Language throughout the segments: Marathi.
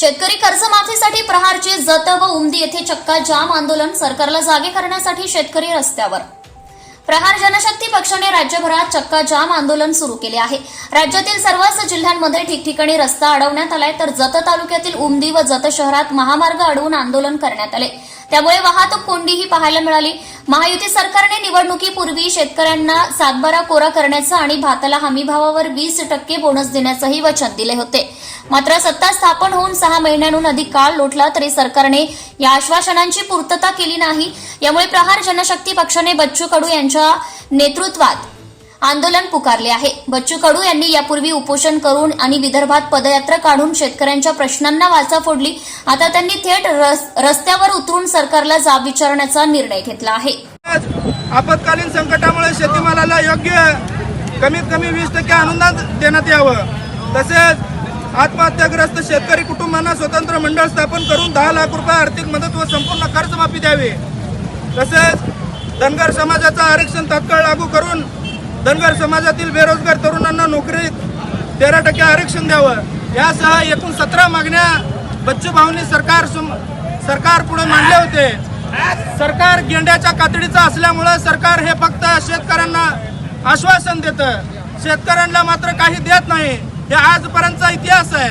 शेतकरी कर्जमाफीसाठी प्रहारचे जत व उमदी येथे चक्का जाम आंदोलन सरकारला जागे करण्यासाठी शेतकरी रस्त्यावर. प्रहार जनशक्ती पक्षाने राज्यभरात चक्का जाम आंदोलन सुरू केले आहे. राज्यातील सर्वच जिल्ह्यांमध्ये ठिकठिकाणी रस्ता अडवण्यात आलाय तर जत तालुक्यातील उमदी व जत शहरात महामार्ग अडवून आंदोलन करण्यात आले. त्यामुळे वाहतूक कोंडीही पाहायला मिळाली. महायुती सरकारने निवडणुकीपूर्वी शेतकऱ्यांना सातबारा कोरा करण्याचं आणि भाताला हमीभावावर वीस टक्के बोनस देण्याचंही वचन दिले होते. मात्र सत्ता स्थापन होऊन सहा महिन्यांहून अधिक काळ लोटला तरी सरकारने या आश्वासनांची पूर्तता केली नाही. यामुळे प्रहार जनशक्ती पक्षाने बच्चू कडू यांच्या नेतृत्वात आंदोलन पुकारले आहे. बच्चू कडू यांनी यापूर्वी उपोषण करून आणि विदर्भात पदयात्रा काढून शेतकऱ्यांच्या प्रश्नांना वाचा फोडली. आता त्यांनी थेट रस- रस्त्यावर उतरून सरकारला जाब विचारण्याचा निर्णय घेतला आहे. आपत्कालीन संकटामुळे शेतीमालाला योग्य कमीत कमी वीस टक्के अनुदान देण्यात यावं. तसेच आत्महत्याग्रस्त शेतकरी कुटुंबांना स्वतंत्र मंडळ स्थापन करून दहा लाख रुपये आर्थिक मदत व संपूर्ण कर्जमाफी द्यावी. तसेच धनगर समाजाचं आरक्षण तात्काळ लागू करून धनगर समाजातील बेरोजगार तरुणांना नोकरीत तेरा टक्के आरक्षण द्यावं. यासह एकूण सतरा मागण्या बच्चू भाऊंनी सरकार सरकार पुढे मांडले होते. सरकार गेंड्याच्या कातडीचं असल्यामुळं सरकार हे फक्त शेतकऱ्यांना आश्वासन देतं. शेतकऱ्यांना मात्र काही देत नाही. हे आजपर्यंतचा इतिहास आहे.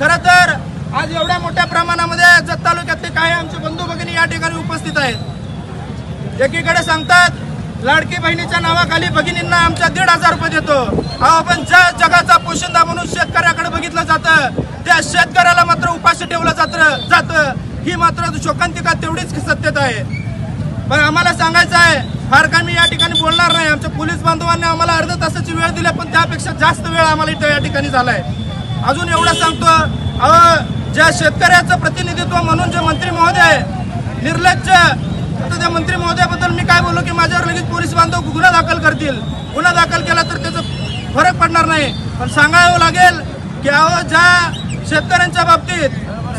खरं तर आज एवढ्या मोठ्या प्रमाणामध्ये जत तालुक्यातले काही आमचे बंधू भगिनी या ठिकाणी उपस्थित आहेत. एकीकडे सांगतात लाडकी बहिणीच्या नावाखाली भगिनींना आमच्या दीड हजार रुपये देतो. अहो आपण ज्या जगाचा पोशिंदा म्हणून शेतकऱ्याकडे बघितलं जातं. त्या शेतकऱ्याला मात्र उपाशी ठेवलं जातं जातं. ही मात्र शोकांतिका तेवढीच सत्यता आहे. पण आम्हाला सांगायचं आहे फार काय मी या ठिकाणी बोलणार नाही. आमच्या पोलीस बांधवांनी आम्हाला अर्ध्या तासाची वेळ दिली पण त्यापेक्षा जास्त वेळ आम्हाला इथं या ठिकाणी झालाय. अजून एवढं सांगतो अहो ज्या शेतकऱ्याचं प्रतिनिधित्व म्हणून जे मंत्री महोदय निर्लज्ज तर त्या मंत्री महोदयाबद्दल मी काय बोललो की माझ्यावर लगेच पोलीस बांधव गुन्हा दाखल करतील. गुन्हा दाखल केला तर त्याचा फरक पडणार नाही. पण सांगावं लागेल की अहो ज्या शेतकऱ्यांच्या बाबतीत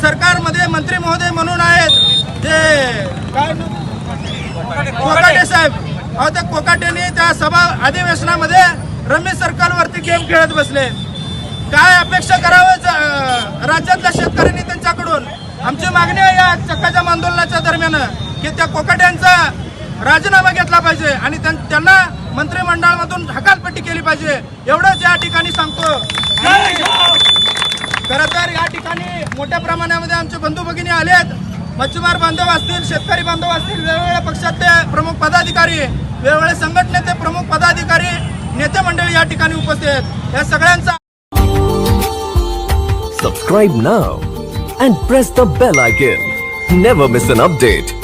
सरकारमध्ये मंत्री महोदय म्हणून आहेत ते काय कोकाटे साहेब. अहो त्या कोकाटेने त्या सभा अधिवेशनामध्ये रमेश सरकारवरती गेम खेळत बसले. काय अपेक्षा करावं राज्यातल्या शेतकऱ्यांनी त्यांच्याकडून? आमची मागणी आहे या चक्काच्या आंदोलनाच्या दरम्यान. की त्या कोकाट्यांचा राजीनामा घेतला पाहिजे आणि त्यां- त्यांना मंत्रिमंडळामधून हकालपट्टी केली पाहिजे. एवढंच या ठिकाणी सांगतो. खरं तर या ठिकाणी मोठ्या प्रमाणामध्ये आमचे बंधू भगिनी आलेत. मच्छीमार बांधव असतील शेतकरी बांधव असतील वेगवेगळ्या पक्षातले प्रमुख पदाधिकारी वेगवेगळे संघटनेचे प्रमुख पदाधिकारी नेते मंडळी या ठिकाणी उपस्थित आहेत. या सगळ्यांचा subscribe now and press the bell icon never miss an update